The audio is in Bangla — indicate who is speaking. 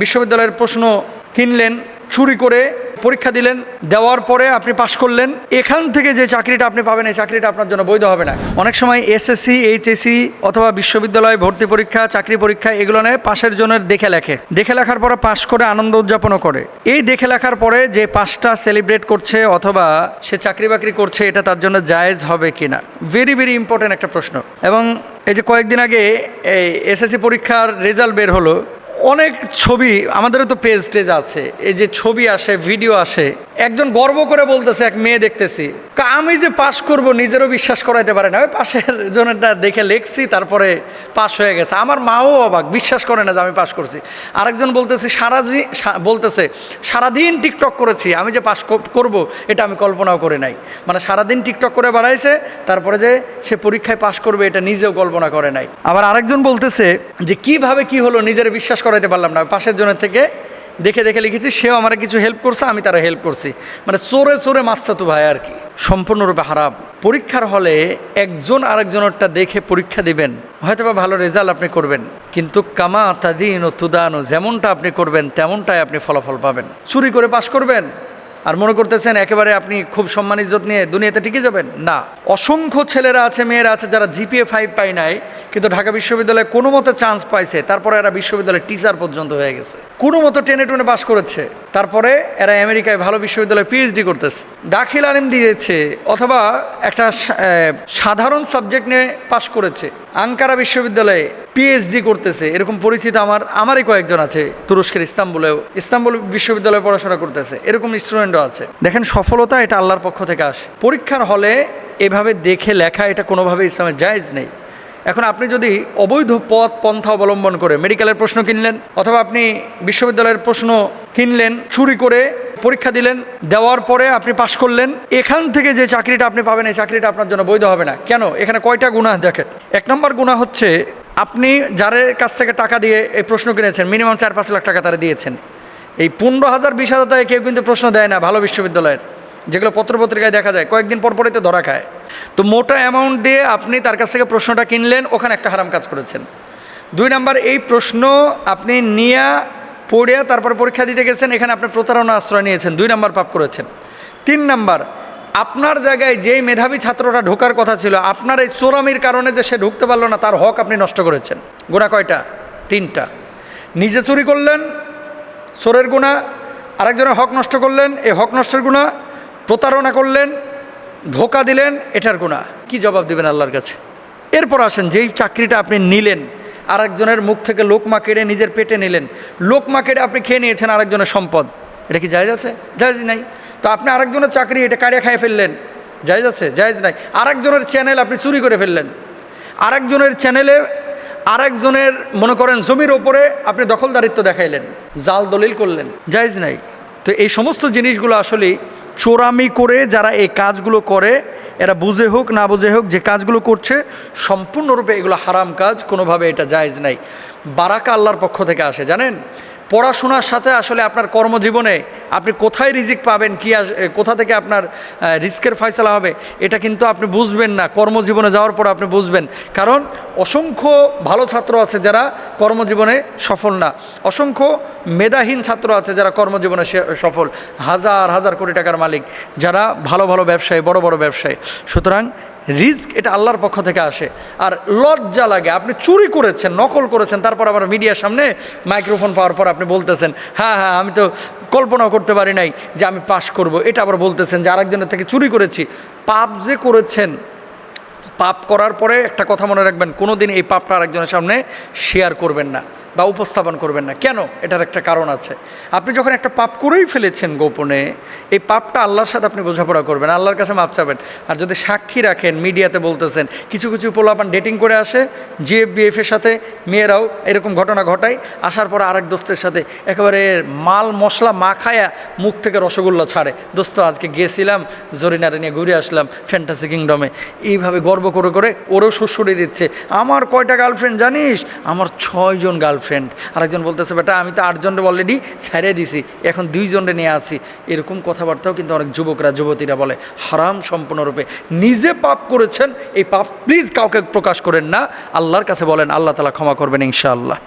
Speaker 1: বিশ্ববিদ্যালয়ের প্রশ্ন কিনলেন, চুরি করে পরীক্ষা দিলেন, দেওয়ার পরে আপনি পাশ করলেন, এখান থেকে যে চাকরিটা আপনি পাবেন, এই চাকরিটা আপনার জন্য বৈধ হবে না। অনেক সময় এসএসসি এইচএসসি অথবা বিশ্ববিদ্যালয় ভর্তি পরীক্ষা, চাকরি পরীক্ষা, এগুলো নেয় পাশের জনের দেখে লেখে। দেখে লেখার পরে পাশ করে আনন্দ উদযাপনও করে। এই দেখে লেখার পরে যে পাশটা সেলিব্রেট করছে অথবা সে চাকরি বাকরি করছে, এটা তার জন্য জায়েজ হবে কিনা? ভেরি ভেরি ইম্পর্টেন্ট একটা প্রশ্ন। এবং এই যে কয়েকদিন আগে এই এসএসসি পরীক্ষার রেজাল্ট বের হলো অনেক ছবি, আমাদেরও তো পেজ টেজ আছে। এই যে ছবি আসে ভিডিও আসে, একজন গর্ব করে বলতেছে, এক মেয়ে দেখতেছি। আমি যে পাশ করব, নিজেরও বিশ্বাস করাইতে পারে না। ওই পাশের জনেরটা দেখে লেখছি, তারপরে পাশ হয়ে গেছে। আমার মাও অবাক, বিশ্বাস করে না যে আমি পাশ করছি। আরেকজন বলতেছে, সারা বলতেছে, সারাদিন টিকটক করেছি, আমি যে পাশ করব, এটা আমি কল্পনাও করে নাই। মানে সারাদিন টিকটক করে বাড়াইছে, তারপরে যে সে পরীক্ষায় পাশ করবে, এটা নিজেও কল্পনা করে নাই। আবার আরেকজন বলতেছে যে, কীভাবে কি হলো, নিজের বিশ্বাস করাইতে পারলাম না। পাশের জনের থেকে দেখে দেখে লিখেছি, সেও আমার কিছু হেল্প করছে, আমি তারা হেল্প করছি। মানে চোরে চোরে মাস্তা তো ভাই আর কি। সম্পূর্ণরূপে হারাপ পরীক্ষার হলে একজন আরেকজনেরটা দেখে পরীক্ষা দিবেন হয়তো বা ভালো রেজাল্ট আপনি করবেন। কিন্তু কামা তাদিন ও তুদানো, যেমনটা আপনি করবেন, তেমনটাই আপনি ফলাফল পাবেন। চুরি করে পাশ করবেন আর মনে করতেছেন একেবারে আপনি খুব সম্মান ইজ্জত নিয়ে দুনিয়াতে টিকে যাবেন? না। অসংখ্য ছেলেরা আছে, মেয়েরা আছে যারা জিপিএ ফাইভ পায় নাই, কিন্তু ঢাকা বিশ্ববিদ্যালয়ে কোনো মতো চান্স পাইছে। তারপরে এরা বিশ্ববিদ্যালয়ের টিচার পর্যন্ত হয়ে গেছে। কোনো মতো টেনে টুনে পাশ করেছে। তারপরে এরা আমেরিকায় ভালো বিশ্ববিদ্যালয়ে পিএইচডি করতেছে। দাখিল আলিম দিয়েছে, অথবা একটা সাধারণ সাবজেক্ট নিয়ে পাশ করেছে। আঙ্কারা বিশ্ববিদ্যালয়ে পিএইচডি করতেছে। এরকম পরিচিত আমার, আমারই কয়েকজন আছে তুরস্কের ইস্তাম্বুলেও। ইস্তাম্বুল বিশ্ববিদ্যালয়ে পড়াশোনা করতেছে। এরকম স্টুডেন্টও আছে। দেখেন, সফলতা এটা আল্লাহর পক্ষ থেকে আসে। পরীক্ষার হলে এভাবে দেখে লেখা এটা কোনোভাবে ইসলামের জায়জ নেই। এখন আপনি যদি অবৈধ পথ পন্থা অবলম্বন করে মেডিকেলের প্রশ্ন কিনলেন, অথবা আপনি বিশ্ববিদ্যালয়ের প্রশ্ন কিনলেন, চুরি করে পরীক্ষা দিলেন, দেওয়ার পরে আপনি পাশ করলেন, এখান থেকে যে চাকরিটা আপনি পাবেন, এই চাকরিটা আপনার জন্য বৈধ হবে না। কেন? এখানে কয়টা গুণা দেখেন। এক নম্বর গুণা হচ্ছে, আপনি যার কাছ থেকে টাকা দিয়ে এই প্রশ্ন কিনেছেন, মিনিমাম চার পাঁচ লাখ টাকা তারা দিয়েছেন। এই পনেরো হাজার, বিশ হাজার টাকা কেউ কিন্তু প্রশ্ন দেয় না, ভালো বিশ্ববিদ্যালয়ের। যেগুলো পত্রপত্রিকায় দেখা যায়, কয়েকদিন পর পরই তো ধরা খায়। তো মোটা অ্যামাউন্ট দিয়ে আপনি তার কাছ থেকে প্রশ্নটা কিনলেন, ওখানে একটা হারাম কাজ করেছেন। দুই নাম্বার, এই প্রশ্ন আপনি নিয়ে পড়ে তারপর পরীক্ষা দিতে গেছেন, এখানে আপনি প্রতারণা আশ্রয় নিয়েছেন, দুই নাম্বার পাপ করেছেন। তিন নাম্বার, আপনার জায়গায় যেই মেধাবী ছাত্রটা ঢোকার কথা ছিল, আপনার এই চোরামির কারণে যে সে ঢুকতে পারল না, তার হক আপনি নষ্ট করেছেন। গোনা কয়টা? তিনটা। নিজে চুরি করলেন, চোরের গুণা, আরেকজনের হক নষ্ট করলেন, এই হক নষ্টের গুণা প্রতারণা করলেন, ধোকা দিলেন, এটার গুণা কি জবাব দিবেন আল্লাহর কাছে? এরপর আসেন, যেই চাকরিটা আপনি নিলেন, আরেকজনের মুখ থেকে লোকমা কেড়ে নিজের পেটে নিলেন। লোকমা কেড়ে আপনি খেয়ে নিয়েছেন আরেকজনের সম্পদ। এটা কি জায়জ আছে? জায়জ নাই। তো আপনি আরেকজনের চাকরি এটা কাড়িয়া খাইয়ে ফেললেন। জায়জ আছে? জায়জ নাই। আরেকজনের চ্যানেল আপনি চুরি করে ফেললেন। আরেকজনের চ্যানেলে আরেকজনের, মনে করেন, জমির ওপরে আপনি দখলদারিত্ব দেখাইলেন। জাল দলিল করলেন। জায়জ নাই। তো এই সমস্ত জিনিসগুলো আসলে চোরামি করে যারা এই কাজগুলো করে, এরা বুঝে হোক, না বুঝে হোক, যে কাজগুলো করছে, সম্পূর্ণরূপে এগুলো হারাম কাজ, কোনোভাবে এটা জায়জ নাই। বারাকা আল্লাহর পক্ষ থেকে আসে, জানেন? পড়াশোনার সাথে আসলে আপনার কর্মজীবনে আপনি কোথায় রিজিক পাবেন, কি আস- কোথা থেকে আপনার রিস্কের ফয়সলা হবে, এটা কিন্তু আপনি বুঝবেন না। কর্মজীবনে যাওয়ার পর আপনি বুঝবেন। কারণ অসংখ্য ভালো ছাত্র আছে যারা কর্মজীবনে সফল না। অসংখ্য মেধাহীন ছাত্র আছে যারা কর্মজীবনে সফল। হাজার হাজার কোটি টাকার মালিক যারা ভালো ভালো ব্যবসায়ী, বড় বড় ব্যবসায়ী। সুতরাং রিস্ক এটা আল্লাহর পক্ষ থেকে আসে। আর লজ্জা লাগে, আপনি চুরি করেছেন, নকল করেছেন, তারপর আবার মিডিয়ার সামনে মাইক্রোফোন পাওয়ার পর আপনি বলতেছেন হ্যাঁ হ্যাঁ আমি তো কল্পনাও করতে পারি নাই যে আমি পাশ করব। এটা আবার বলতেছেন যে আরেকজনের থেকে চুরি করেছি। পাপ যে করেছেন, পাপ করার পরে একটা কথা মনে রাখবেন কোনো দিন এই পাপটা আরেকজনের সামনে শেয়ার করবেন না। বা উপস্থাপন করবেন না। কেন? এটার একটা কারণ আছে। আপনি যখন একটা পাপ করেই ফেলেছেন গোপনে, এই পাপটা আল্লাহর সাথে আপনি বোঝাপড়া করবেন, আল্লাহর কাছে মাপ চাবেন। আর যদি সাক্ষী রাখেন, মিডিয়াতে বলতেছেন, কিছু কিছু পোলাপান ডেটিং করে আসে জিএফবিএফ এর সাথে মেয়েরাও এরকম ঘটনা ঘটায়, আসার পর আরেক দোস্তের সাথে একেবারে মাল মশলা মাখায়া মুখ থেকে রসগোল্লা ছাড়ে। দোস্ত, আজকে গেছিলাম, জরিনারে নিয়ে ঘুরে আসলাম ফ্যান্টাসি কিংডমে এইভাবে গর্ব করে করে ওরও সুসুরি দিচ্ছে। আমার কয়টা গার্লফ্রেন্ড জানিস? আমার ছয়জন গার্লফ্রেন্ড আরেকজন বলতেছে, বেটা, আমি তো আটজনরে অলরেডি ছেড়ে দিছি, এখন দুইজনরে নিয়ে আসি। এরকম কথাবার্তাও কিন্তু অনেক যুবকরা, যুবতীরা বলে, হারাম সম্পূর্ণরূপে। নিজে পাপ করেছেন, এই পাপ প্লিজ কাউকে প্রকাশ করেন না। আল্লাহর কাছে বলেন, আল্লাহ তালা ক্ষমা করবেন ইনশাআল্লাহ।